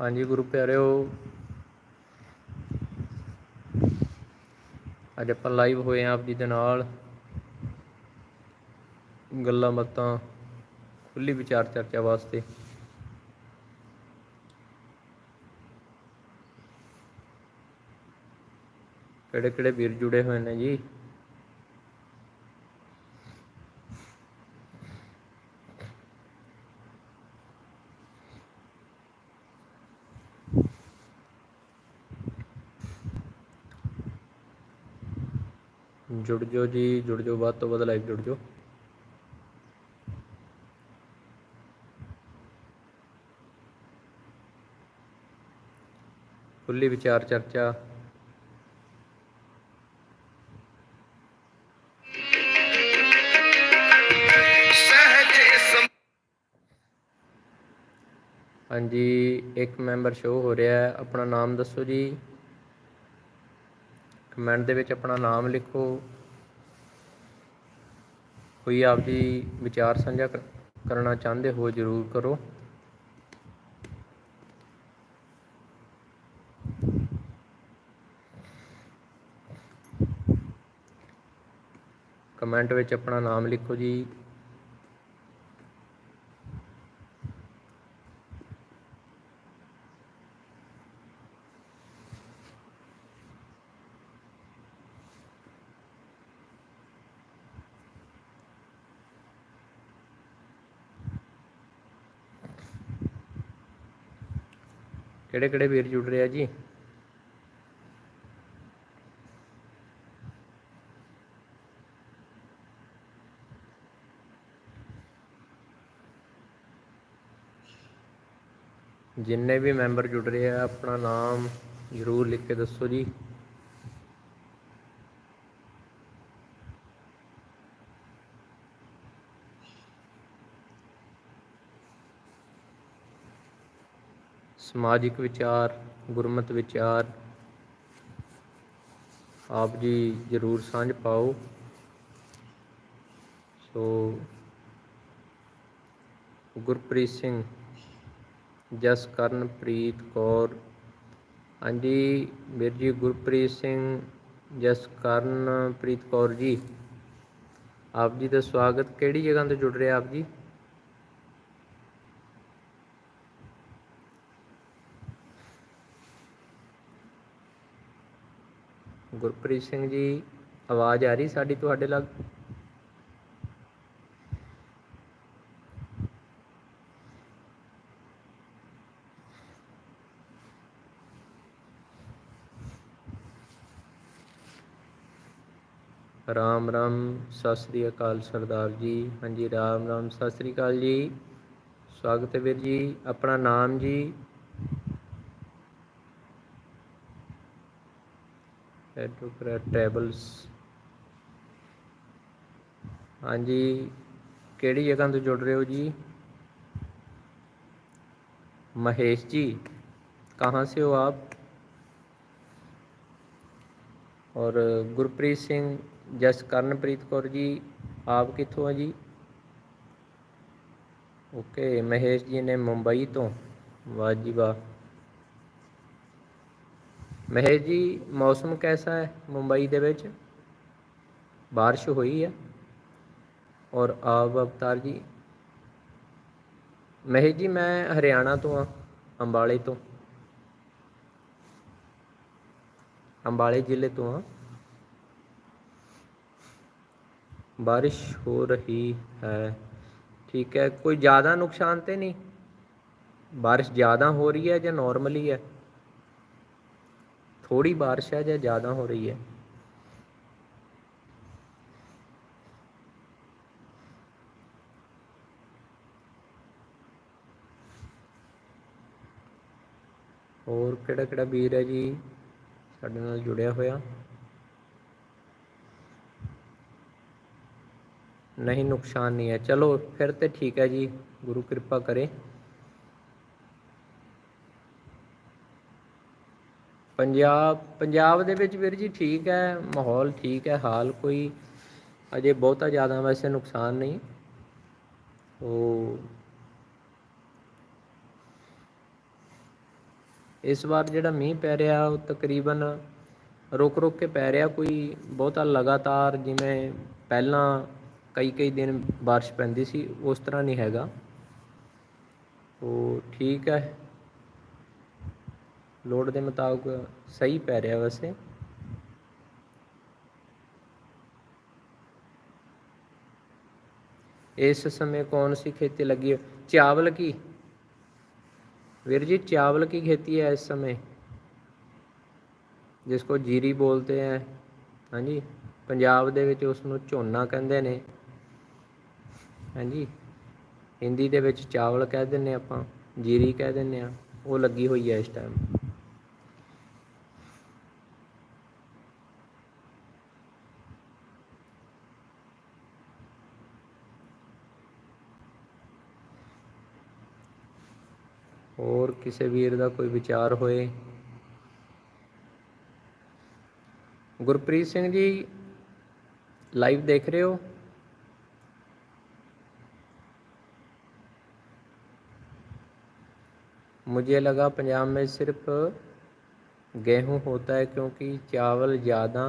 ਹਾਂਜੀ, ਗੁਰੂ ਪਿਆਰਿਓ। ਅੱਜ ਆਪਾਂ ਲਾਈਵ ਹੋਏ ਆਂ ਆਪ ਜੀ ਦੇ ਨਾਲ। ਗੱਲਾਂ ਬਾਤਾਂ ਖੁੱਲੀ ਵਿਚਾਰ ਚਰਚਾ ਵਾਸਤੇ। ਕਿਹੜੇ ਕਿਹੜੇ ਵੀਰ ਜੁੜੇ ਹੋਏ ਨੇ ਜੀ? ਜੁੜ ਜਾਓ ਜੀ, ਜੁੜ ਜਾਓ, ਵੱਧ ਤੋਂ ਵੱਧ ਲਾਈਵ ਜੁੜ ਜਾਓ। ਖੁੱਲੀ ਵਿਚਾਰ ਚਰਚਾ। ਹਾਂਜੀ, ਇੱਕ ਮੈਂਬਰ ਸ਼ੋ ਹੋ ਰਿਹਾ ਹੈ, ਆਪਣਾ ਨਾਮ ਦੱਸੋ ਜੀ। ਕਮੈਂਟ ਦੇ ਵਿੱਚ ਆਪਣਾ ਨਾਮ ਲਿਖੋ। ਕੋਈ ਆਪ ਜੀ ਵਿਚਾਰ ਸਾਂਝਾ ਕਰਨਾ ਚਾਹੁੰਦੇ ਹੋ ਜਰੂਰ ਕਰੋ। ਕਮੈਂਟ ਵਿੱਚ ਆਪਣਾ ਨਾਮ ਲਿਖੋ ਜੀ। ਕਿਹੜੇ ਕਿਹੜੇ ਵੀਰ ਜੁੜ ਰਿਹਾ ਜੀ? ਜਿੰਨੇ ਵੀ ਮੈਂਬਰ ਜੁੜ ਰਹੇ ਆ, ਆਪਣਾ ਨਾਮ ਜ਼ਰੂਰ ਲਿਖ ਕੇ ਦੱਸੋ ਜੀ। ਸਮਾਜਿਕ ਵਿਚਾਰ, ਗੁਰਮਤ ਵਿਚਾਰ, ਆਪ ਜੀ ਜ਼ਰੂਰ ਸਾਂਝ ਪਾਓ। ਸੋ ਗੁਰਪ੍ਰੀਤ ਸਿੰਘ, ਜਸ ਕਰਨਪ੍ਰੀਤ ਕੌਰ। ਹਾਂਜੀ, ਵੀਰ ਜੀ, ਗੁਰਪ੍ਰੀਤ ਸਿੰਘ, ਜਸ ਕਰਨਪ੍ਰੀਤ ਕੌਰ ਜੀ, ਆਪ ਜੀ ਦਾ ਸਵਾਗਤ ਕਿਹੜੀ ਜਗ੍ਹਾ ਤੋਂ ਜੁੜ ਰਿਹਾ ਆਪ ਜੀ? ਗੁਰਪ੍ਰੀਤ ਸਿੰਘ ਜੀ, ਆਵਾਜ਼ ਆ ਰਹੀ ਸਾਡੀ ਤੁਹਾਡੇ ਲੱਗ? ਰਾਮ ਰਾਮ, ਸਤਿ ਸ੍ਰੀ ਅਕਾਲ ਸਰਦਾਰ ਜੀ। ਹਾਂਜੀ, ਰਾਮ ਰਾਮ, ਸਤਿ ਸ੍ਰੀ ਅਕਾਲ ਜੀ। ਸਵਾਗਤ ਹੈ ਵੀਰ ਜੀ। ਆਪਣਾ ਨਾਮ ਜੀ। ਐਡਵੋਕੇਟ ਟ੍ਰੈਵਲਸ ਹਾਂਜੀ ਕਿਹੜੀ ਜਗ੍ਹਾ ਤੋਂ ਜੁੜ ਰਹੇ ਹੋ ਜੀ महेश जी कहाँ से हो आप और गुरप्रीत सिंह जस ਕਰਨਪ੍ਰੀਤ ਕੌਰ ਜੀ ਆਪ ਕਿੱਥੋਂ ਆ ਜੀ ਓਕੇ ਮਹੇਸ਼ ਜੀ ਨੇ ਮੁੰਬਈ ਤੋਂ ਵਾਹ ਜੀ ਵਾਹ ਮਹੇਸ਼ ਜੀ ਮੌਸਮ ਕੈਸਾ ਹੈ ਮੁੰਬਈ ਦੇ ਵਿੱਚ ਬਾਰਿਸ਼ ਹੋਈ ਹੈ ਔਰ ਆਪ ਅਵਤਾਰ ਜੀ ਮਹੇਸ਼ ਜੀ ਮੈਂ ਹਰਿਆਣਾ ਤੋਂ ਆ ਅੰਬਾਲੇ ਤੋਂ ਅੰਬਾਲੇ ਜ਼ਿਲ੍ਹੇ ਤੋਂ ਆ ਬਾਰਿਸ਼ ਹੋ ਰਹੀ ਹੈ ਠੀਕ ਹੈ ਕੋਈ ਜ਼ਿਆਦਾ ਨੁਕਸਾਨ ਤੇ ਨਹੀਂ ਬਾਰਿਸ਼ ਜ਼ਿਆਦਾ ਹੋ ਰਹੀ ਹੈ ਜਾਂ ਨਾਰਮਲੀ ਹੈ ਥੋੜੀ ਬਾਰਿਸ਼ ਹੈ ਜਾਂ ਜ਼ਿਆਦਾ ਹੋ ਰਹੀ ਹੈ ਹੋਰ ਕਿਹੜਾ ਕਿਹੜਾ ਵੀਰ ਹੈ ਜੀ ਸਾਡੇ ਨਾਲ ਜੁੜਿਆ ਹੋਇਆ ਨਹੀਂ ਨੁਕਸਾਨ ਨਹੀਂ ਹੈ ਚਲੋ ਫਿਰ ਤੇ ਠੀਕ ਹੈ ਜੀ ਗੁਰੂ ਕਿਰਪਾ ਕਰੇ ਪੰਜਾਬ ਪੰਜਾਬ ਦੇ ਵਿੱਚ ਵੀਰ ਜੀ ਠੀਕ ਹੈ, ਮਾਹੌਲ ਠੀਕ ਹੈ, ਹਾਲ ਕੋਈ ਅਜੇ ਬਹੁਤਾ ਜ਼ਿਆਦਾ ਵੈਸੇ ਨੁਕਸਾਨ ਨਹੀਂ। ਉਹ ਇਸ ਵਾਰ ਜਿਹੜਾ ਮੀਂਹ ਪੈ ਰਿਹਾ, ਉਹ ਤਕਰੀਬਨ ਰੁਕ ਰੁਕ ਕੇ ਪੈ ਰਿਹਾ, ਕੋਈ ਬਹੁਤਾ ਲਗਾਤਾਰ ਜਿਵੇਂ ਪਹਿਲਾਂ ਕਈ ਕਈ ਦਿਨ ਬਾਰਿਸ਼ ਪੈਂਦੀ ਸੀ, ਉਸ ਤਰ੍ਹਾਂ ਨਹੀਂ ਹੈਗਾ। ਉਹ ਠੀਕ ਹੈ। ਲੋੜ ਦੇ ਮੁਤਾਬਕ ਸਹੀ ਪੈ ਰਿਹਾ ਵੈਸੇ ਇਸ ਸਮੇਂ कौन सी खेती लगी है चावल की वीर जी चावल की खेती है इस समय ਜਿਸਕੋ ਜੀਰੀ ਬੋਲਤੇ ਹੈ ਹਾਂਜੀ ਪੰਜਾਬ ਦੇ ਵਿੱਚ ਉਸ ਨੂੰ ਝੋਨਾ ਕਹਿੰਦੇ ਨੇ ਹਾਂਜੀ ਹਿੰਦੀ ਦੇ ਵਿੱਚ ਚਾਵਲ ਕਹਿ ਦਿੰਨੇ ਆਪਾਂ ਜੀਰੀ ਕਹਿ ਦਿੰਨੇ ਆ ਉਹ ਲੱਗੀ ਹੋਈ ਹੈ ਇਸ ਟਾਈਮ ਹੋਰ ਕਿਸੇ ਵੀਰ ਦਾ ਕੋਈ ਵਿਚਾਰ ਹੋਏ ਗੁਰਪ੍ਰੀਤ ਸਿੰਘ ਜੀ ਲਾਈਵ ਦੇਖ ਰਹੇ ਹੋ मुझे लगा पंजाब में सिर्फ गेहूं होता है क्योंकि ਚਾਵਲ ਜ਼ਿਆਦਾ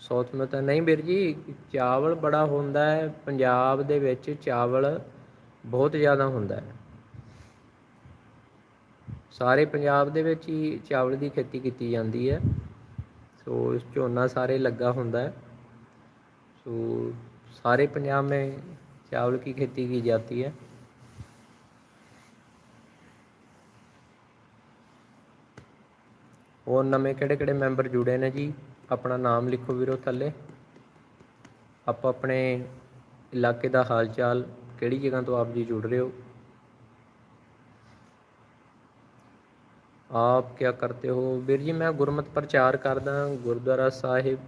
ਸਾਊਥ में ਤਾਂ ਨਹੀਂ ਵੀਰ ਜੀ ਚਾਵਲ ਬੜਾ ਹੁੰਦਾ ਹੈ ਪੰਜਾਬ ਦੇ ਵਿੱਚ ਚਾਵਲ ਬਹੁਤ ਜ਼ਿਆਦਾ ਹੁੰਦਾ ਹੈ ਸਾਰੇ ਪੰਜਾਬ ਦੇ ਵਿੱਚ ਹੀ ਚਾਵਲ ਦੀ ਖੇਤੀ ਕੀਤੀ ਜਾਂਦੀ ਹੈ ਸੋ ਝੋਨਾ ਸਾਰੇ ਲੱਗਾ ਹੁੰਦਾ है सो सारे पंजाब में चावल की खेती की जाती है ਹੋਰ ਨਵੇਂ ਕਿਹੜੇ ਕਿਹੜੇ ਮੈਂਬਰ ਜੁੜੇ ਨੇ ਜੀ ਆਪਣਾ ਨਾਮ ਲਿਖੋ ਵੀਰੋ ਥੱਲੇ ਆਪਾਂ ਆਪਣੇ ਇਲਾਕੇ ਦਾ ਹਾਲ ਚਾਲ ਕਿਹੜੀ ਜਗ੍ਹਾ ਤੋਂ ਆਪ ਜੀ ਜੁੜ ਰਹੇ ਹੋ ਆਪ ਕੀ ਕਰਤੇ ਹੋ ਵੀਰ ਜੀ ਮੈਂ ਗੁਰਮਤ ਪ੍ਰਚਾਰ ਕਰਦਾ ਗੁਰਦੁਆਰਾ ਸਾਹਿਬ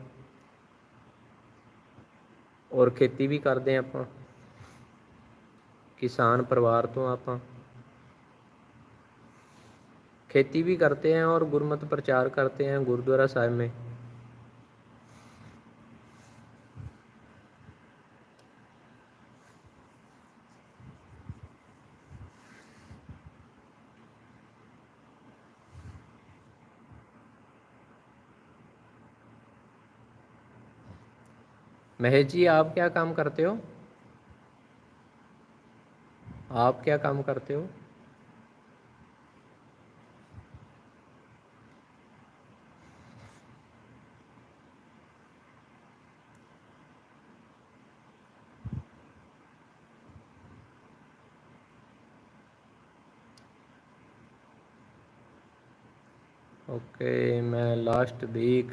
ਔਰ ਖੇਤੀ ਵੀ ਕਰਦੇ ਹਾਂ ਆਪਾਂ किसान परिवार तो आप खेती भी करते हैं और गुरमत प्रचार करते हैं गुरुद्वारा साहिब में महेश जी आप क्या काम करते हो? आप क्या काम करते हो? ओके okay, मैं लास्ट वीक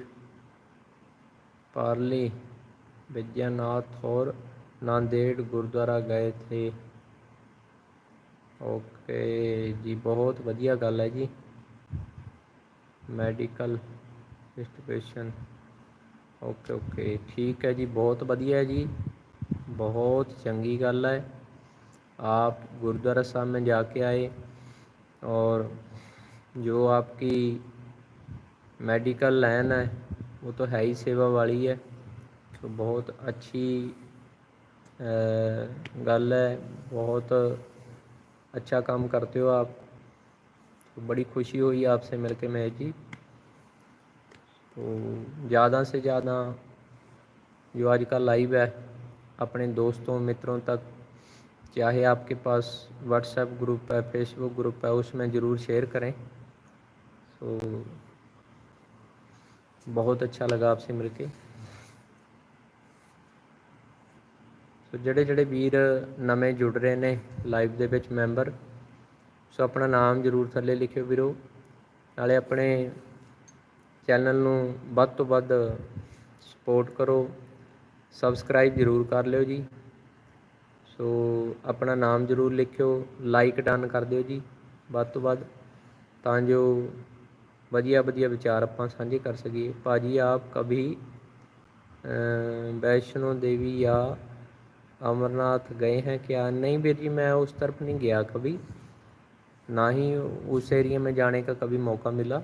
पार्ली विद्यानाथ और नांदेड़ गुरुद्वारा गए थे ਓਕੇ ਜੀ ਬਹੁਤ ਵਧੀਆ ਗੱਲ ਹੈ ਜੀ ਮੈਡੀਕਲ ਇੰਸਟੀਟਿਊਸ਼ਨ ਓਕੇ ਓਕੇ ਠੀਕ ਹੈ ਜੀ ਬਹੁਤ ਵਧੀਆ ਹੈ ਜੀ बहुत चंगी गल है आप गुरुद्वारा साहब में जाके आए और जो आपकी मेडिकल लाइन है वो तो है ही सेवा वाली है तो बहुत अच्छी गल है, बहुत अच्छा काम करते हो आप। तो बड़ी खुशी हुई आपसे मिलके महेश जी। तो ज़्यादा से ज़्यादा जो आज का लाइव है, अपने दोस्तों, मित्रों तक, चाहे आपके पास व्हाट्सएप ग्रुप है फेसबुक ग्रुप है, उसमें ज़रूर शेयर करें। तो बहुत अच्छा लगा आपसे मिलके। ਸੋ ਜਿਹੜੇ ਜਿਹੜੇ ਵੀਰ ਨਵੇਂ ਜੁੜ ਰਹੇ ਨੇ ਲਾਈਵ ਦੇ ਵਿੱਚ ਮੈਂਬਰ, ਸੋ ਆਪਣਾ ਨਾਮ ਜਰੂਰ ਥੱਲੇ ਲਿਖਿਓ ਵੀਰੋ। ਨਾਲੇ ਆਪਣੇ ਚੈਨਲ ਨੂੰ ਵੱਧ ਤੋਂ ਵੱਧ ਸਪੋਰਟ ਕਰੋ, ਸਬਸਕ੍ਰਾਈਬ ਜਰੂਰ ਕਰ ਲਿਓ ਜੀ। ਸੋ ਆਪਣਾ ਨਾਮ ਜਰੂਰ ਲਿਖਿਓ, ਲਾਈਕ ਡਨ ਕਰ ਦਿਓ ਜੀ ਵੱਧ ਤੋਂ ਵੱਧ, ਤਾਂ ਜੋ ਵਧੀਆ ਵਧੀਆ ਵਿਚਾਰ ਆਪਾਂ ਸਾਂਝੇ ਕਰ ਸਕੀਏ। ਪਾਜੀ ਆਪ ਕਭੀ ਵੈਸ਼ਨੋ ਦੇਵੀ ਜਾਂ अमरनाथ गए हैं क्या? नहीं बेटी मैं उस तरफ़ नहीं गया कभी। ना ही उस एरिया में जाने का कभी मौका मिला।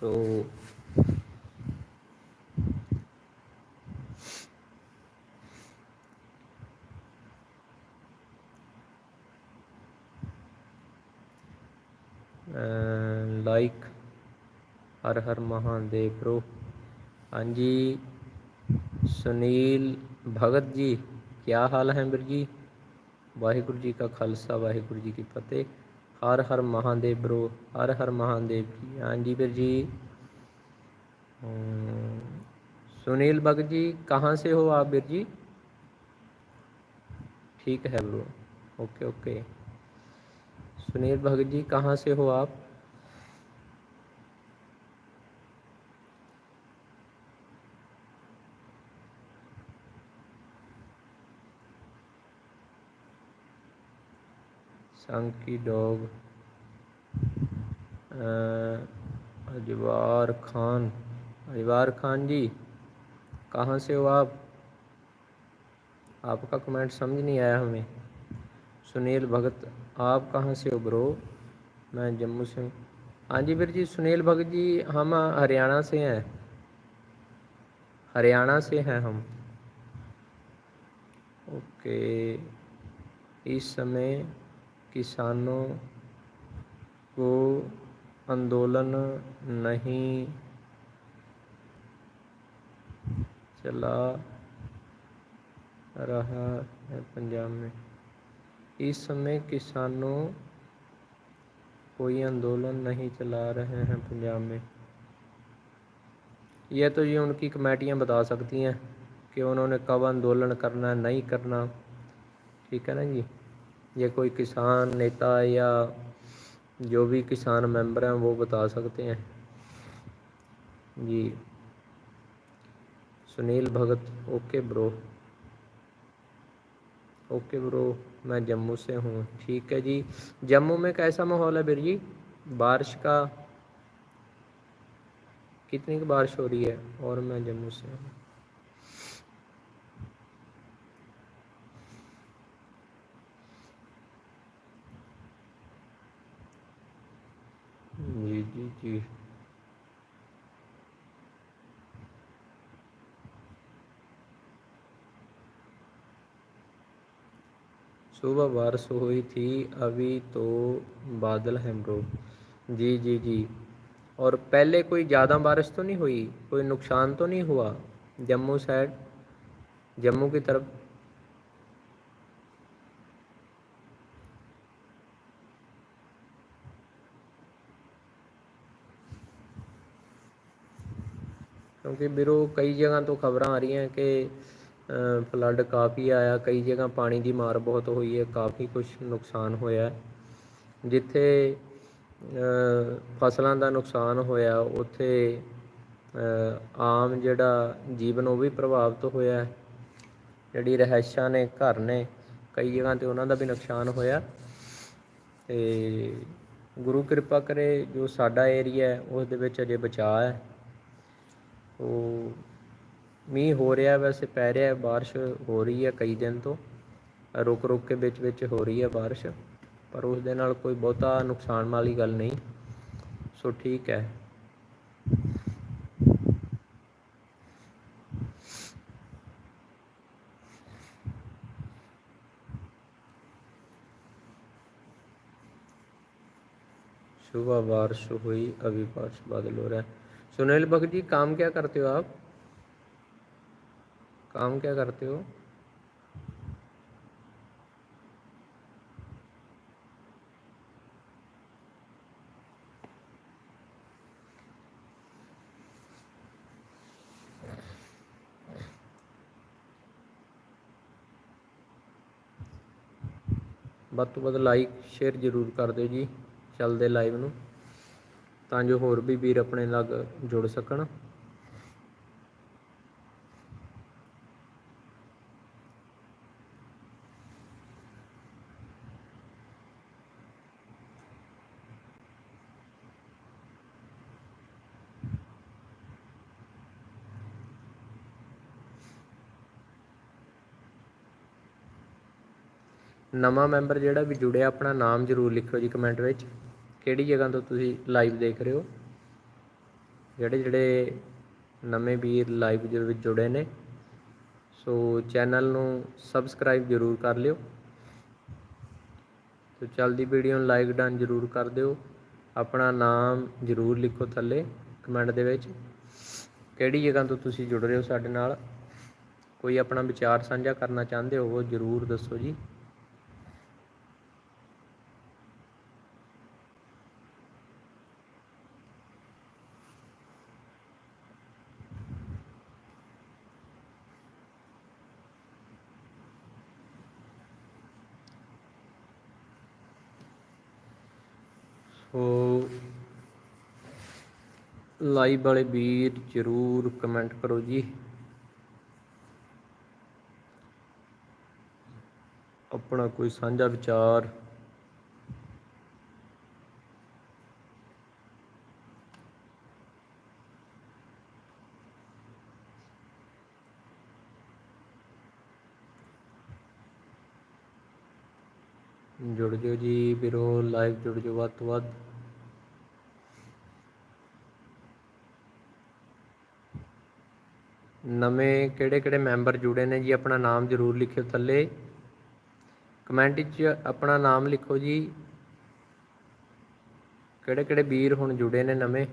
सो so, हर हर महानदेव प्रो हाँ जी सुनील ਭਗਤ ਜੀ ਕੀ ਹਾਲ ਹੈ ਵੀਰ ਜੀ? ਵਾਹਿਗੁਰੂ ਜੀ ਕਾ ਖਾਲਸਾ, ਵਾਹਿਗੁਰੂ ਜੀ ਕੀ ਫਤਿਹ। ਹਰ ਹਰ ਮਹਾਦੇਵ ਬ੍ਰੋ ਹਰ ਹਰ ਮਹਾਦੇਵ ਜੀ। ਹਾਂਜੀ ਵੀਰ ਜੀ। सुनील भगत जी कहाँ से हो आप बीर जी ठीक है bro okay okay Sunil Bhagat ji कहाँ से हो आप संकी डॉग अजवार खान अजवार खान जी कहाँ से हो आप? आपका कमेंट समझ नहीं आया हमें। सुनील भगत, आप कहाँ से हो ब्रो मैं जम्मू से हूँ। हाँ जी वीर जी, सुनील भगत जी, हम हरियाणा से हैं। हरियाणा से हैं हम। ओके, इस समय किसानों को आंदोलन नहीं चला रहा है पंजाब में। इस समय किसानों कोई आंदोलन नहीं चला रहे हैं पंजाब में। यह तो ये उनकी कमेटियाँ बता सकती हैं कि उन्होंने कब आंदोलन करना है नहीं करना। ठीक है ना जी? ये कोई किसान नेता या जो भी किसान मेंबर हैं वो बता सकते हैं जी Sunil Bhagat okay bro okay bro मैं जम्मू से हूँ ठीक है जी जम्मू में कैसा माहौल है बीर जी बारिश का कितनी की बारिश हो रही है और मैं जम्मू से हूँ जी सुबह बारिश हुई थी, अभी तो बादल हैं ब्रो। जी जी जी। और पहले कोई ज़्यादा बारिश तो नहीं हुई? कोई नुकसान तो नहीं हुआ? जम्मू साइड जम्मू की तरफ़ ਕਿਉਂਕਿ ਵੀਰੋ ਕਈ ਜਗ੍ਹਾ ਤੋਂ ਖਬਰਾਂ ਆ ਰਹੀਆਂ ਕਿ ਫਲੱਡ ਕਾਫੀ ਆਇਆ, ਕਈ ਜਗ੍ਹਾ ਪਾਣੀ ਦੀ ਮਾਰ ਬਹੁਤ ਹੋਈ ਹੈ, ਕਾਫੀ ਕੁਝ ਨੁਕਸਾਨ ਹੋਇਆ ਜਿੱਥੇ ਫਸਲਾਂ ਦਾ ਨੁਕਸਾਨ ਹੋਇਆ, ਉੱਥੇ ਆਮ ਜਿਹੜਾ ਜੀਵਨ ਉਹ ਵੀ ਪ੍ਰਭਾਵਿਤ ਹੋਇਆ ਜਿਹੜੀ ਰਹਿਸ਼ਾਂ ਨੇ, ਘਰ ਨੇ, ਕਈ ਜਗ੍ਹਾ ਤੇ ਉਹਨਾਂ ਦਾ ਵੀ ਨੁਕਸਾਨ ਹੋਇਆ। ਤੇ ਗੁਰੂ ਕਿਰਪਾ ਕਰੇ ਜੋ ਸਾਡਾ ਏਰੀਆ ਹੈ, ਉਸ ਦੇ ਵਿੱਚ ਅਜੇ ਬਚਾਅ ਹੈ। ਉਹ ਮੀਂਹ ਹੋ ਰਿਹਾ ਵੈਸੇ ਪੈ ਰਿਹਾ ਹੈ ਬਾਰਿਸ਼ ਹੋ ਰਹੀ ਹੈ ਕਈ ਦਿਨ ਤੋਂ ਰੁਕ ਰੁਕ ਕੇ ਵਿੱਚ ਵਿੱਚ ਹੋ ਰਹੀ ਹੈ ਬਾਰਿਸ਼ ਪਰ ਉਸ ਦੇ ਨਾਲ ਕੋਈ ਬਹੁਤਾ ਨੁਕਸਾਨ ਵਾਲੀ ਗੱਲ ਨਹੀਂ ਸੋ ਠੀਕ ਹੈ सुबह बारिश हुई अभी बारिश बादल हो रहा है सुनील भगत जी काम क्या करते हो आप काम क्या करते हो ਵੱਧ ਤੋਂ ਵੱਧ ਲਾਈਕ ਸ਼ੇਅਰ ਜ਼ਰੂਰ ਕਰ ਦਿਓ ਜੀ ਚੱਲਦੇ ਲਾਈਵ ਨੂੰ ਤਾਂ ਜੋ ਹੋਰ ਵੀ ਵੀਰ ਆਪਣੇ ਲੱਗ ਜੁੜ ਸਕਣ। ਨਵਾਂ ਮੈਂਬਰ ਜਿਹੜਾ ਵੀ ਜੁੜਿਆ, ਆਪਣਾ ਨਾਮ ਜ਼ਰੂਰ ਲਿਖਿਓ ਜੀ ਕਮੈਂਟ ਵਿੱਚ। ਕਿਹੜੀ ਜਗ੍ਹਾ ਤੋਂ ਤੁਸੀਂ ਲਾਈਵ ਦੇਖ ਰਹੇ ਹੋ? ਜਿਹੜੇ ਜਿਹੜੇ ਨਵੇਂ ਵੀਰ ਲਾਈਵ ਦੇ ਵਿੱਚ ਜੁੜੇ ਨੇ। ਸੋ ਚੈਨਲ ਨੂੰ ਸਬਸਕ੍ਰਾਈਬ ਜ਼ਰੂਰ ਕਰ ਲਿਓ। ਸੋ ਚੱਲਦੀ ਵੀਡੀਓ ਨੂੰ ਲਾਈਕ ਡਨ ਜ਼ਰੂਰ ਕਰ ਦਿਓ। ਆਪਣਾ ਨਾਮ ਜ਼ਰੂਰ ਲਿਖੋ ਥੱਲੇ ਕਮੈਂਟ ਦੇ ਵਿੱਚ। ਕਿਹੜੀ ਜਗ੍ਹਾ ਤੋਂ ਤੁਸੀਂ ਜੁੜ ਰਹੇ ਹੋ ਸਾਡੇ ਨਾਲ? ਕੋਈ ਆਪਣਾ ਵਿਚਾਰ ਸਾਂਝਾ ਕਰਨਾ ਚਾਹੁੰਦੇ ਹੋ ਉਹ ਜ਼ਰੂਰ ਦੱਸੋ ਜੀ ਸੋ ਲਾਈਵ ਵਾਲੇ ਵੀਰ ਜ਼ਰੂਰ ਕਮੈਂਟ ਕਰੋ ਜੀ। ਆਪਣਾ ਕੋਈ ਸਾਂਝਾ ਵਿਚਾਰ। ਜੁੜ ਜਿਓ ਜੀ ਵੀਰੋ ਲਾਈਵ ਜੁੜ ਜਿਓ ਵੱਧ ਤੋਂ ਵੱਧ। ਨਵੇਂ ਕਿਹੜੇ ਕਿਹੜੇ ਮੈਂਬਰ ਜੁੜੇ ਨੇ ਜੀ, ਆਪਣਾ ਨਾਮ ਜ਼ਰੂਰ ਲਿਖਿਓ ਥੱਲੇ। ਕਮੈਂਟ ਵਿੱਚ ਆਪਣਾ ਨਾਮ ਲਿਖੋ ਜੀ। ਕਿਹੜੇ ਕਿਹੜੇ ਵੀਰ ਹੁਣ ਜੁੜੇ ਨੇ ਨਵੇਂ?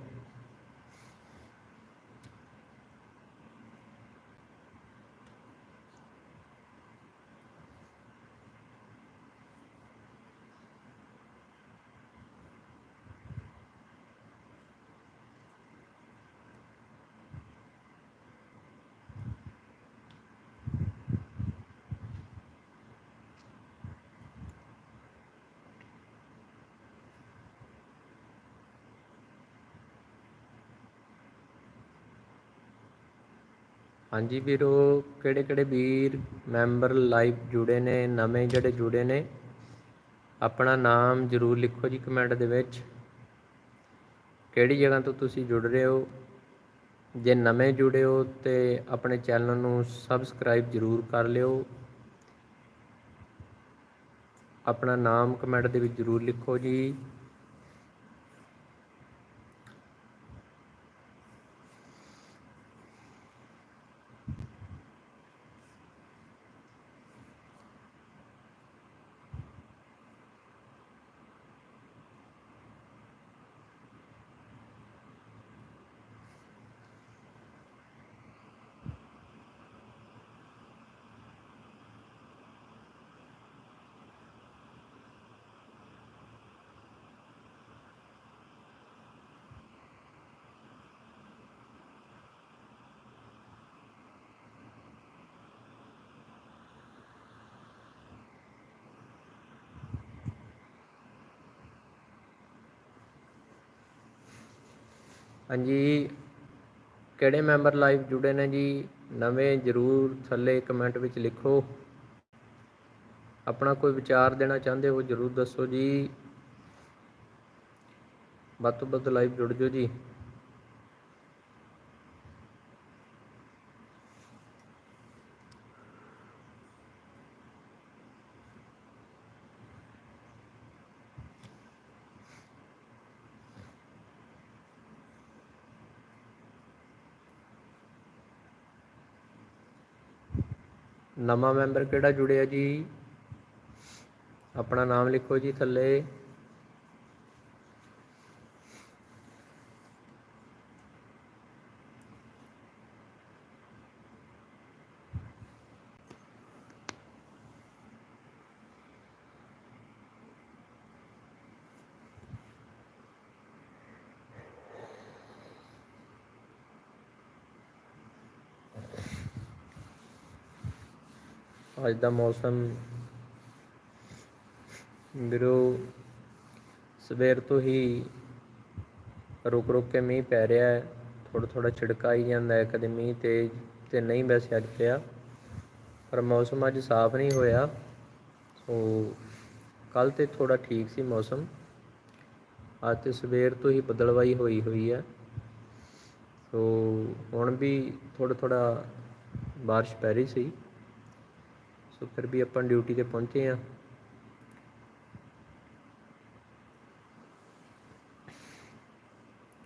ਹਾਂਜੀ ਵੀਰੋ ਕਿਹੜੇ ਕਿਹੜੇ ਵੀਰ ਮੈਂਬਰ ਲਾਈਵ ਜੁੜੇ ਨੇ, ਨਵੇਂ ਜਿਹੜੇ ਜੁੜੇ ਨੇ? ਆਪਣਾ ਨਾਮ ਜ਼ਰੂਰ ਲਿਖੋ ਜੀ ਕਮੈਂਟ ਦੇ ਵਿੱਚ। ਕਿਹੜੀ ਜਗ੍ਹਾ ਤੋਂ ਤੁਸੀਂ ਜੁੜ ਰਹੇ ਹੋ? ਜੇ ਨਵੇਂ ਜੁੜੇ ਹੋ ਤੇ ਆਪਣੇ ਚੈਨਲ ਨੂੰ ਸਬਸਕ੍ਰਾਈਬ ਜ਼ਰੂਰ ਕਰ ਲਿਓ। ਆਪਣਾ ਨਾਮ ਕਮੈਂਟ ਦੇ ਵਿੱਚ ਜ਼ਰੂਰ ਲਿਖੋ ਜੀ। ਹਾਂਜੀ, ਕਿਹੜੇ ਮੈਂਬਰ ਲਾਈਵ ਜੁੜੇ ਨੇ ਜੀ? ਨਵੇਂ ਜਰੂਰ ਥੱਲੇ ਕਮੈਂਟ ਵਿੱਚ ਲਿਖੋ। ਆਪਣਾ ਕੋਈ ਵਿਚਾਰ ਦੇਣਾ ਚਾਹੁੰਦੇ ਹੋ, ਜਰੂਰ ਦੱਸੋ ਜੀ। ਵੱਧ ਤੋਂ ਵੱਧ ਲਾਈਵ ਜੁੜ ਜਾਓ ਜੀ। ਨਵਾਂ ਮੈਂਬਰ ਕਿਹੜਾ ਜੁੜਿਆ ਜੀ? ਆਪਣਾ ਨਾਮ ਲਿਖੋ ਜੀ ਥੱਲੇ। ਅੱਜ ਦਾ ਮੌਸਮ। ਵੀਰੋ, ਸਵੇਰ ਤੋਂ ਹੀ ਰੁਕ ਰੁਕ ਕੇ ਮੀਂਹ ਪੈ ਰਿਹਾ ਹੈ। ਥੋੜਾ ਥੋੜਾ ਛਿੜਕਾ ਹੀ ਜਾਂਦਾ ਹੈ। ਕਦੇ ਮੀਂਹ ਤੇਜ਼ ਤੇ ਨਹੀਂ ਵੈਸੇ ਅੱਜ ਪਿਆ। ਪਰ ਮੌਸਮ ਅੱਜ ਸਾਫ਼ ਨਹੀਂ ਹੋਇਆ। ਸੋ ਕੱਲ ਤੇ ਥੋੜਾ ਠੀਕ ਸੀ ਮੌਸਮ। ਅੱਜ ਤੇ ਸਵੇਰ ਤੋਂ ਹੀ ਬਦਲਵਾਈ ਹੋਈ ਹੋਈ ਹੈ। ਸੋ ਹੁਣ ਵੀ ਥੋੜਾ ਥੋੜਾ ਬਾਰਿਸ਼ ਪੈ ਰਹੀ ਸੀ। ਸੋ ਫਿਰ ਵੀ ਆਪਾਂ ਡਿਊਟੀ ਤੇ ਪਹੁੰਚੇ ਆ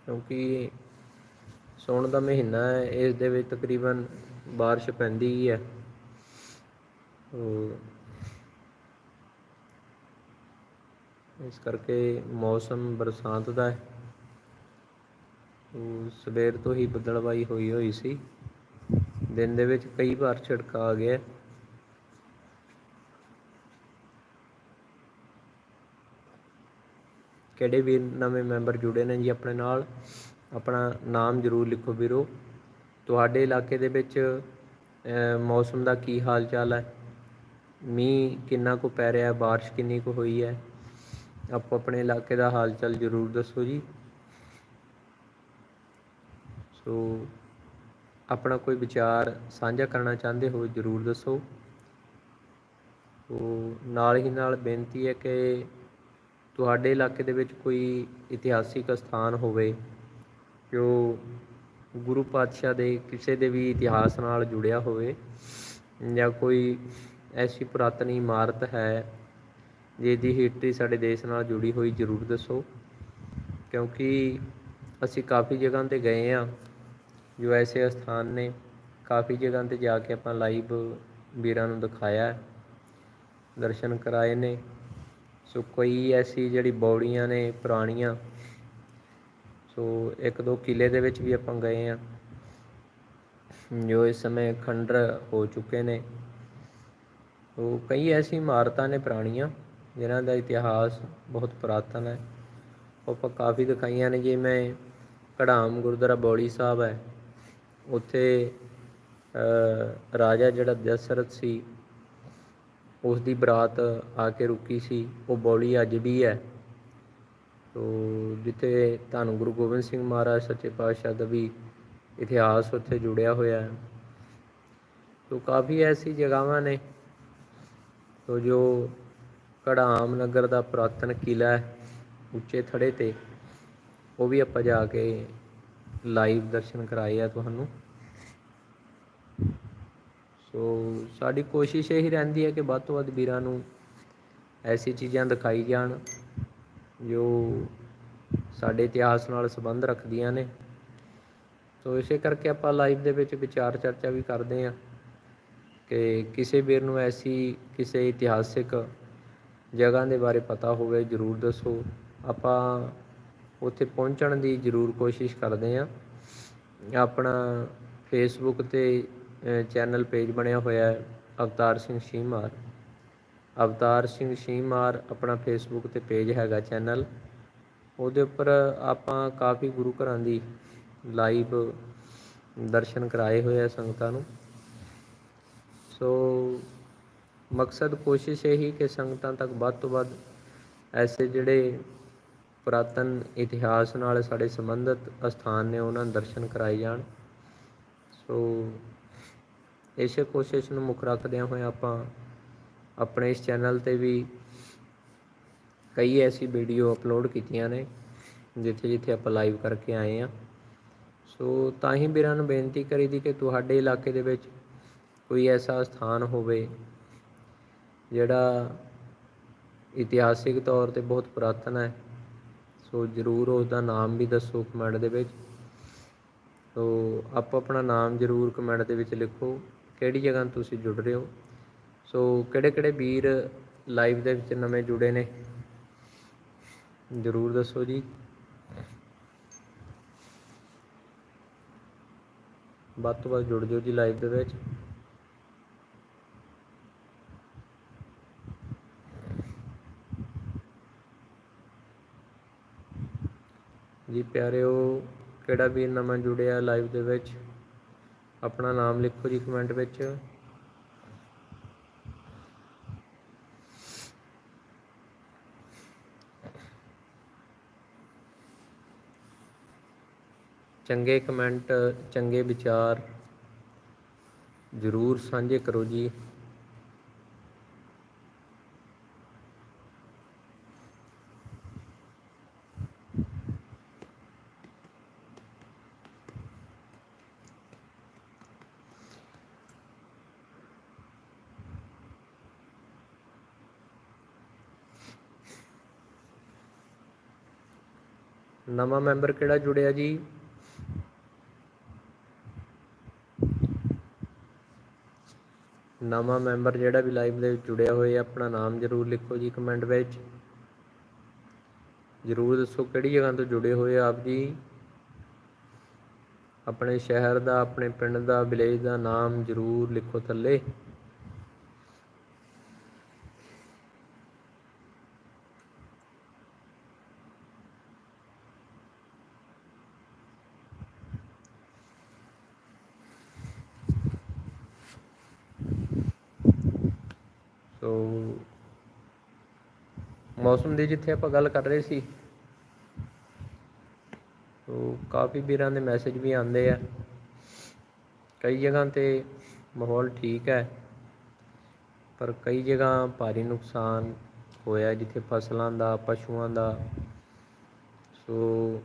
ਕਿਉਂਕਿ ਸੌਣ ਦਾ ਮਹੀਨਾ ਹੈ, ਇਸ ਦੇ ਵਿੱਚ ਤਕਰੀਬਨ ਬਾਰਿਸ਼ ਪੈਂਦੀ ਹੀ ਹੈ। ਸੋ ਇਸ ਕਰਕੇ ਮੌਸਮ ਬਰਸਾਤ ਦਾ ਹੈ। ਉਹ ਸਵੇਰ ਤੋਂ ਹੀ ਬੱਦਲਵਾਈ ਹੋਈ ਹੋਈ ਸੀ। ਦਿਨ ਦੇ ਵਿੱਚ ਕਈ ਵਾਰ ਛਿੜਕਾ ਆ ਗਿਆ। ਕਿਹੜੇ ਵੀ ਨਵੇਂ ਮੈਂਬਰ ਜੁੜੇ ਨੇ ਜੀ ਆਪਣੇ ਨਾਲ, ਆਪਣਾ ਨਾਮ ਜ਼ਰੂਰ ਲਿਖੋ ਵੀਰੋ। ਤੁਹਾਡੇ ਇਲਾਕੇ ਦੇ ਵਿੱਚ ਮੌਸਮ ਦਾ ਕੀ ਹਾਲ ਚਾਲ ਹੈ? ਮੀਂਹ ਕਿੰਨਾ ਕੁ ਪੈ ਰਿਹਾ ਹੈ? ਬਾਰਿਸ਼ ਕਿੰਨੀ ਕੁ ਹੋਈ ਹੈ? ਆਪੋ ਆਪਣੇ ਇਲਾਕੇ ਦਾ ਹਾਲ ਚਾਲ ਜ਼ਰੂਰ ਦੱਸੋ ਜੀ। ਸੋ, ਆਪਣਾ ਕੋਈ ਵਿਚਾਰ ਸਾਂਝਾ ਕਰਨਾ ਚਾਹੁੰਦੇ ਹੋ ਜ਼ਰੂਰ ਦੱਸੋ। ਸੋ, ਨਾਲ ਹੀ ਨਾਲ ਬੇਨਤੀ ਹੈ ਕਿ ਤੁਹਾਡੇ ਇਲਾਕੇ ਦੇ ਵਿੱਚ ਕੋਈ ਇਤਿਹਾਸਿਕ ਸਥਾਨ ਹੋਵੇ ਜੋ ਗੁਰੂ ਪਾਤਸ਼ਾਹ ਦੇ ਕਿਸੇ ਦੇ ਵੀ ਇਤਿਹਾਸ ਨਾਲ ਜੁੜਿਆ ਹੋਵੇ ਜਾਂ ਕੋਈ ਐਸੀ ਪੁਰਾਤਨ ਇਮਾਰਤ ਹੈ ਜਿਹਦੀ ਹਿਸਟਰੀ ਸਾਡੇ ਦੇਸ਼ ਨਾਲ ਜੁੜੀ ਹੋਈ, ਜ਼ਰੂਰ ਦੱਸੋ। ਕਿਉਂਕਿ ਅਸੀਂ ਕਾਫੀ ਜਗ੍ਹਾ ਤੇ ਗਏ ਆ ਜੋ ਐਸੇ ਸਥਾਨ ਨੇ। ਕਾਫੀ ਜਗ੍ਹਾ ਤੇ ਜਾ ਕੇ ਆਪਾਂ ਲਾਈਵ ਵੀਰਾਂ ਨੂੰ ਦਿਖਾਇਆ, ਦਰਸ਼ਨ ਕਰਾਏ ਨੇ। ਸੋ ਕਈ ਐਸੀ ਜਿਹੜੀ ਬੌੜੀਆਂ ਨੇ, ਪੁਰਾਣੀਆਂ, ਸੋ ਇੱਕ ਦੋ ਕਿਲੇ ਦੇ ਵਿੱਚ ਵੀ ਆਪਾਂ ਗਏ ਆ ਜੋ ਇਸ ਸਮੇਂ ਖੰਡਰ ਹੋ ਚੁੱਕੇ ਨੇ। ਸੋ ਕਈ ਐਸੀ ਇਮਾਰਤਾਂ ਨੇ ਪੁਰਾਣੀਆਂ, ਜਿਨ੍ਹਾਂ ਦਾ ਇਤਿਹਾਸ ਬਹੁਤ ਪੁਰਾਤਨ ਹੈ। ਉਹ ਆਪਾਂ ਕਾਫੀ ਦਿਖਾਈਆਂ ਨੇ, ਜਿਵੇਂ ਕੜਾਮ ਗੁਰਦੁਆਰਾ ਬੌੜੀ ਸਾਹਿਬ ਹੈ। ਉੱਥੇ ਰਾਜਾ ਜਿਹੜਾ ਦਸ਼ਰਥ ਸੀ ਉਸ ਦੀ ਬਰਾਤ ਆ ਕੇ ਰੁਕੀ ਸੀ, ਉਹ ਬੌਲੀ ਅੱਜ ਵੀ ਹੈ। ਤੋ ਜਿੱਥੇ ਤੁਹਾਨੂੰ ਗੁਰੂ ਗੋਬਿੰਦ ਸਿੰਘ ਮਹਾਰਾਜ ਸੱਚੇ ਪਾਤਸ਼ਾਹ ਦਾ ਵੀ ਇਤਿਹਾਸ ਉੱਥੇ ਜੁੜਿਆ ਹੋਇਆ ਹੈ। ਤੋ ਕਾਫੀ ਐਸੀ ਜਗ੍ਹਾਵਾਂ ਨੇ, ਤੋ ਜੋ ਕੜਾਮ ਨਗਰ ਦਾ ਪੁਰਾਤਨ ਕਿਲਾ ਹੈ, ਉੱਚੇ ਥੜੇ ਤੇ, ਉਹ ਵੀ ਆਪਾਂ ਜਾ ਕੇ ਲਾਈਵ ਦਰਸ਼ਨ ਕਰਾਏ ਆ ਤੁਹਾਨੂੰ। ਸੋ ਸਾਡੀ ਕੋਸ਼ਿਸ਼ ਇਹੀ ਰਹਿੰਦੀ ਹੈ ਕਿ ਵੱਧ ਤੋਂ ਵੱਧ ਵੀਰਾਂ ਨੂੰ ਐਸੀ ਚੀਜ਼ਾਂ ਦਿਖਾਈ ਜਾਣ ਜੋ ਸਾਡੇ ਇਤਿਹਾਸ ਨਾਲ ਸੰਬੰਧ ਰੱਖਦੀਆਂ ਨੇ। ਸੋ ਇਸੇ ਕਰਕੇ ਆਪਾਂ ਲਾਈਵ ਦੇ ਵਿੱਚ ਵਿਚਾਰ ਚਰਚਾ ਵੀ ਕਰਦੇ ਹਾਂ ਕਿ ਕਿਸੇ ਵੀਰ ਨੂੰ ਐਸੀ ਕਿਸੇ ਇਤਿਹਾਸਿਕ ਜਗ੍ਹਾ ਦੇ ਬਾਰੇ ਪਤਾ ਹੋਵੇ, ਜਰੂਰ ਦੱਸੋ। ਆਪਾਂ ਉੱਥੇ ਪਹੁੰਚਣ ਦੀ ਜਰੂਰ ਕੋਸ਼ਿਸ਼ ਕਰਦੇ ਹਾਂ। ਆਪਣਾ ਫੇਸਬੁੱਕ ਤੇ ਚੈਨਲ ਪੇਜ ਬਣਿਆ ਹੋਇਆ ਹੈ, ਅਵਤਾਰ ਸਿੰਘ ਸ਼ੀਮਾਰ। ਅਵਤਾਰ ਸਿੰਘ ਸ਼ੀਮਾਰ ਆਪਣਾ ਫੇਸਬੁੱਕ ਤੇ ਪੇਜ ਹੈਗਾ ਚੈਨਲ। ਉਹਦੇ ਉੱਪਰ ਆਪਾਂ ਕਾਫੀ ਗੁਰੂ ਘਰਾਂ ਦੀ ਲਾਈਵ ਦਰਸ਼ਨ ਕਰਾਏ ਹੋਏ ਆ ਸੰਗਤਾਂ ਨੂੰ। ਸੋ ਮਕਸਦ ਕੋਸ਼ਿਸ਼ ਇਹੀ ਕਿ ਸੰਗਤਾਂ ਤੱਕ ਵੱਧ ਤੋਂ ਵੱਧ ਐਸੇ ਜਿਹੜੇ ਪੁਰਾਤਨ ਇਤਿਹਾਸ ਨਾਲ ਸਾਡੇ ਸੰਬੰਧਿਤ ਅਸਥਾਨ ਨੇ, ਉਹਨਾਂ ਦਰਸ਼ਨ ਕਰਾਏ ਜਾਣ। ਸੋ ਇਸੇ ਕੋਸ਼ਿਸ਼ ਨੂੰ ਮੁੱਖ ਰੱਖਦਿਆਂ ਹੋਇਆਂ ਆਪਾਂ ਆਪਣੇ ਇਸ ਚੈਨਲ ਤੇ ਵੀ ਕਈ ਐਸੀ ਵੀਡੀਓ ਅਪਲੋਡ ਕੀਤੀਆਂ ਨੇ, ਜਿੱਥੇ ਜਿੱਥੇ ਆਪਾਂ ਲਾਈਵ ਕਰਕੇ ਆਏ ਆ ਸੋ ਤਾਂ ਹੀ ਵੀਰਾਂ ਨੂੰ ਬੇਨਤੀ ਕਰੀ ਦੀ ਕਿ ਤੁਹਾਡੇ ਇਲਾਕੇ ਦੇ ਵਿੱਚ ਕੋਈ ਐਸਾ ਸਥਾਨ ਹੋਵੇ, ਜਿਹੜਾ ਇਤਿਹਾਸਿਕ ਤੌਰ ਤੇ ਬਹੁਤ ਪੁਰਾਤਨ ਹੈ। ਸੋ ਜਰੂਰ ਉਸ ਦਾ ਨਾਮ ਵੀ ਦੱਸੋ ਕਮੈਂਟ ਦੇ ਵਿੱਚ। ਸੋ ਆਪੋ ਆਪਣਾ ਨਾਮ ਜਰੂਰ ਕਮੈਂਟ ਦੇ ਵਿੱਚ ਲਿਖੋ। ਕਿਹੜੀ ਜਗ੍ਹਾ ਤੋਂ ਤੁਸੀਂ ਜੁੜ ਰਹੇ ਹੋ? ਸੋ ਕਿਹੜੇ ਕਿਹੜੇ ਵੀਰ ਲਾਈਵ ਦੇ ਵਿੱਚ ਨਵੇਂ ਜੁੜੇ ਨੇ? ਜਰੂਰ ਦੱਸੋ ਜੀ। ਵੱਧ ਤੋਂ ਵੱਧ ਜੁੜ ਜਾਓ ਜੀ ਲਾਈਵ ਦੇ ਵਿੱਚ। ਜੀ ਪਿਆਰਿਓ, ਕਿਹੜਾ ਵੀਰ ਨਵਾਂ ਜੁੜਿਆ ਲਾਈਵ ਦੇ ਵਿੱਚ? ਆਪਣਾ ਨਾਮ ਲਿਖੋ ਜੀ ਕਮੈਂਟ ਵਿੱਚ। ਚੰਗੇ ਕਮੈਂਟ ਚੰਗੇ ਵਿਚਾਰ ਜ਼ਰੂਰ ਸਾਂਝੇ ਕਰੋ ਜੀ। ਨਵਾਂ ਮੈਂਬਰ ਕਿਹੜਾ ਜੁੜਿਆ ਜੀ? ਨਵਾਂ ਮੈਂਬਰ ਜਿਹੜਾ ਵੀ ਲਾਈਵ ਦੇ ਵਿੱਚ ਜੁੜਿਆ ਹੋਇਆ ਆਪਣਾ ਨਾਮ ਜ਼ਰੂਰ ਲਿਖੋ ਜੀ ਕਮੈਂਟ ਵਿੱਚ। ਜ਼ਰੂਰ ਦੱਸੋ ਕਿਹੜੀ ਜਗ੍ਹਾ ਤੋਂ ਜੁੜੇ ਹੋਏ ਆਪ ਜੀ? ਆਪਣੇ ਸ਼ਹਿਰ ਦਾ, ਆਪਣੇ ਪਿੰਡ ਦਾ, ਵਿਲੇਜ ਦਾ ਨਾਮ ਜ਼ਰੂਰ ਲਿਖੋ ਥੱਲੇ। ਸੋ ਮੌਸਮ ਦੀ ਜਿੱਥੇ ਆਪਾਂ ਗੱਲ ਕਰ ਰਹੇ ਸੀ ਸੋ ਕਾਫੀ ਵੀਰਾਂ ਦੇ ਮੈਸੇਜ ਵੀ ਆਉਂਦੇ ਆ। ਕਈ ਜਗ੍ਹਾ ਤੇ ਮਾਹੌਲ ਠੀਕ ਹੈ, ਪਰ ਕਈ ਜਗ੍ਹਾ ਭਾਰੀ ਨੁਕਸਾਨ ਹੋਇਆ, ਜਿੱਥੇ ਫਸਲਾਂ ਦਾ, ਪਸ਼ੂਆਂ ਦਾ, ਸੋ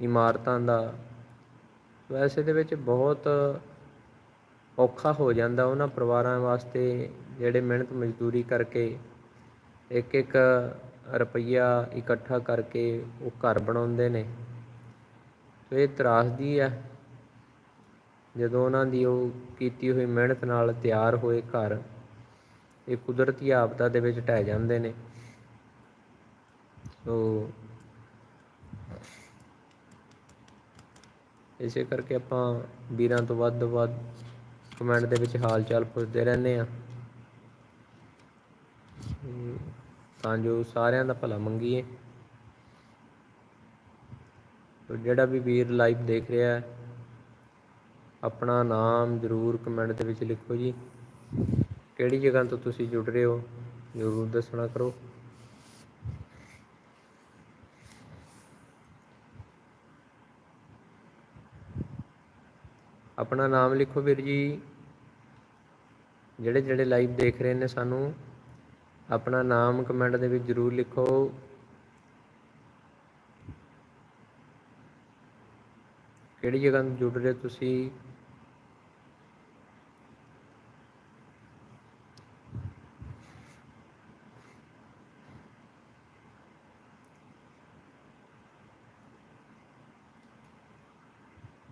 ਇਮਾਰਤਾਂ ਦਾ। ਵੈਸੇ ਦੇ ਵਿੱਚ ਬਹੁਤ ਔਖਾ ਹੋ ਜਾਂਦਾ ਉਹਨਾਂ ਪਰਿਵਾਰਾਂ ਵਾਸਤੇ ਜਿਹੜੇ ਮਿਹਨਤ ਮਜ਼ਦੂਰੀ ਕਰਕੇ ਇੱਕ ਇੱਕ ਰੁਪਈਆ ਇਕੱਠਾ ਕਰਕੇ ਉਹ ਘਰ ਬਣਾਉਂਦੇ ਨੇ। ਤੇ ਇਹ ਤਰਾਸਦੀ ਹੈ ਜਦੋਂ ਉਹਨਾਂ ਦੀ ਉਹ ਕੀਤੀ ਹੋਈ ਮਿਹਨਤ ਨਾਲ ਤਿਆਰ ਹੋਏ ਘਰ, ਇਹ ਕੁਦਰਤੀ ਆਪਦਾ ਦੇ ਵਿੱਚ ਢਹਿ ਜਾਂਦੇ ਨੇ। ਸੋ ਇਸੇ ਕਰਕੇ ਆਪਾਂ ਵੀਰਾਂ ਤੋਂ ਵੱਧ ਤੋਂ ਵੱਧ ਕਮੈਂਟ ਦੇ ਵਿੱਚ ਹਾਲ ਚਾਲ ਪੁੱਛਦੇ ਰਹਿੰਦੇ ਆ ਤਾਂ ਜੋ ਸਾਰਿਆਂ ਦਾ ਭਲਾ ਮੰਗੀਏ। ਤੋ ਜਿਹੜਾ ਵੀ ਵੀਰ ਲਾਈਵ ਦੇਖ ਰਿਹਾ ਹੈ, ਆਪਣਾ ਨਾਮ ਜ਼ਰੂਰ ਕਮੈਂਟ ਦੇ ਵਿੱਚ ਲਿਖੋ ਜੀ। ਕਿਹੜੀ ਜਗ੍ਹਾ ਤੋਂ ਤੁਸੀਂ ਜੁੜ ਰਹੇ ਹੋ, ਜ਼ਰੂਰ ਦੱਸਣਾ ਕਰੋ। ਆਪਣਾ ਨਾਮ ਲਿਖੋ ਵੀਰ ਜੀ। ਜਿਹੜੇ ਜਿਹੜੇ ਲਾਈਵ ਦੇਖ ਰਹੇ ਨੇ ਸਾਨੂੰ ਆਪਣਾ ਨਾਮ ਕਮੈਂਟ ਦੇ ਵਿੱਚ ਜ਼ਰੂਰ ਲਿਖੋ। ਕਿਹੜੀ ਜਗ੍ਹਾ ਤੋਂ ਜੁੜ ਰਹੇ ਹੋ ਤੁਸੀਂ?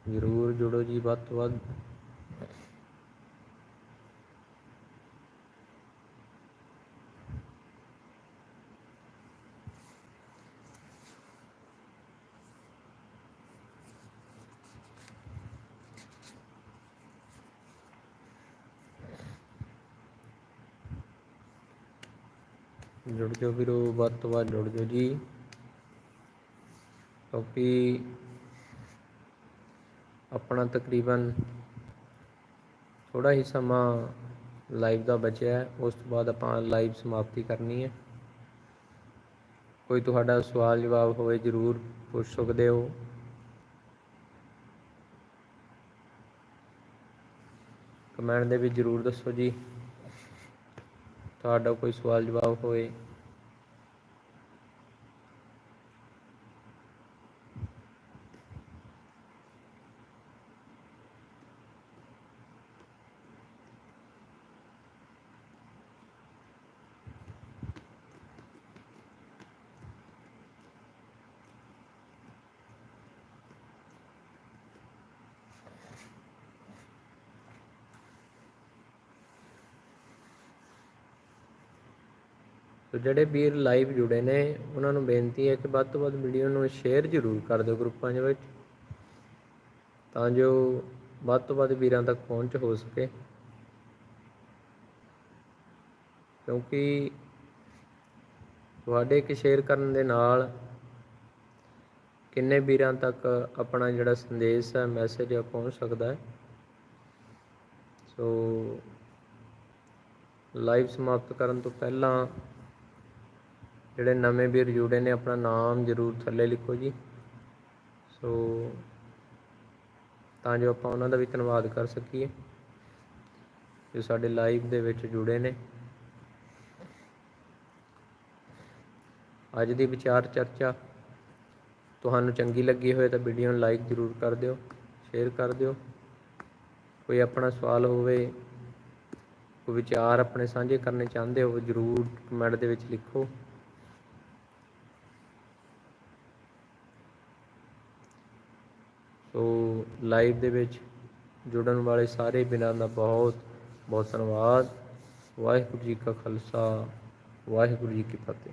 ਜ਼ਰੂਰ ਜੁੜੋ ਜੀ ਵੱਧ ਤੋਂ ਵੱਧ। ਜੁੜ ਜਾਓ ਵੀਰੋ, ਵੱਧ ਤੋਂ ਵੱਧ ਜੁੜ ਜਾਓ ਜੀ। ਕਿਉਂਕਿ ਆਪਣਾ ਤਕਰੀਬਨ ਥੋੜਾ ਹੀ ਸਮਾਂ ਲਾਈਵ ਦਾ ਬਚਿਆ ਹੈ। ਉਸ ਤੋਂ ਬਾਅਦ ਆਪਾਂ ਲਾਈਵ ਸਮਾਪਤੀ ਕਰਨੀ ਹੈ। ਕੋਈ ਤੁਹਾਡਾ ਸਵਾਲ ਜਵਾਬ ਹੋਵੇ ਜ਼ਰੂਰ ਪੁੱਛ ਸਕਦੇ ਹੋ। ਕਮੈਂਟ ਦੇ ਵਿੱਚ ਜ਼ਰੂਰ ਦੱਸੋ ਜੀ। ਤੁਹਾਡਾ ਕੋਈ ਸਵਾਲ ਜਵਾਬ ਹੋਵੇ ਸੋ ਜਿਹੜੇ ਵੀਰ ਲਾਈਵ ਜੁੜੇ ਨੇ, ਉਹਨਾਂ ਨੂੰ ਬੇਨਤੀ ਹੈ ਕਿ ਵੱਧ ਤੋਂ ਵੱਧ ਵੀਡੀਓ ਨੂੰ ਸ਼ੇਅਰ ਜ਼ਰੂਰ ਕਰ ਦਿਓ ਗਰੁੱਪਾਂ ਦੇ ਵਿੱਚ, ਤਾਂ ਜੋ ਵੱਧ ਤੋਂ ਵੱਧ ਵੀਰਾਂ ਤੱਕ ਪਹੁੰਚ ਹੋ ਸਕੇ। ਕਿਉਂਕਿ ਤੁਹਾਡੇ ਇੱਕ ਸ਼ੇਅਰ ਕਰਨ ਦੇ ਨਾਲ ਕਿੰਨੇ ਵੀਰਾਂ ਤੱਕ ਆਪਣਾ ਜਿਹੜਾ ਸੰਦੇਸ਼ ਹੈ ਮੈਸੇਜ ਹੈ, ਪਹੁੰਚ ਸਕਦਾ ਹੈ। ਸੋ ਲਾਈਵ ਸਮਾਪਤ ਕਰਨ ਤੋਂ ਪਹਿਲਾਂ ਜਿਹੜੇ ਨਵੇਂ ਵੀਰ ਜੁੜੇ ਨੇ, ਆਪਣਾ ਨਾਮ ਜ਼ਰੂਰ ਥੱਲੇ ਲਿਖੋ ਜੀ। ਸੋ ਤਾਂ ਜੋ ਆਪਾਂ ਉਹਨਾਂ ਦਾ ਵੀ ਧੰਨਵਾਦ ਕਰ ਸਕੀਏ, ਜੋ ਸਾਡੇ ਲਾਈਵ ਦੇ ਵਿੱਚ ਜੁੜੇ ਨੇ। ਅੱਜ ਦੀ ਵਿਚਾਰ ਚਰਚਾ, ਤੁਹਾਨੂੰ ਚੰਗੀ ਲੱਗੀ ਹੋਵੇ ਤਾਂ ਵੀਡੀਓ ਨੂੰ ਲਾਈਕ ਜ਼ਰੂਰ ਕਰ ਦਿਓ, ਸ਼ੇਅਰ ਕਰ ਦਿਓ। ਕੋਈ ਆਪਣਾ ਸਵਾਲ ਹੋਵੇ, ਕੋਈ ਵਿਚਾਰ ਆਪਣੇ ਸਾਂਝੇ ਕਰਨੇ ਚਾਹੁੰਦੇ ਹੋ, ਜ਼ਰੂਰ ਕਮੈਂਟ ਦੇ ਵਿੱਚ ਲਿਖੋ। ਸੋ ਲਾਈਵ ਦੇ ਵਿੱਚ ਜੁੜਨ ਵਾਲੇ ਸਾਰੇ ਬਿਨਾਂ ਦਾ ਬਹੁਤ ਬਹੁਤ ਧੰਨਵਾਦ। ਵਾਹਿਗੁਰੂ ਜੀ ਕਾ ਖਾਲਸਾ, ਵਾਹਿਗੁਰੂ ਜੀ ਕੀ ਫਤਿਹ।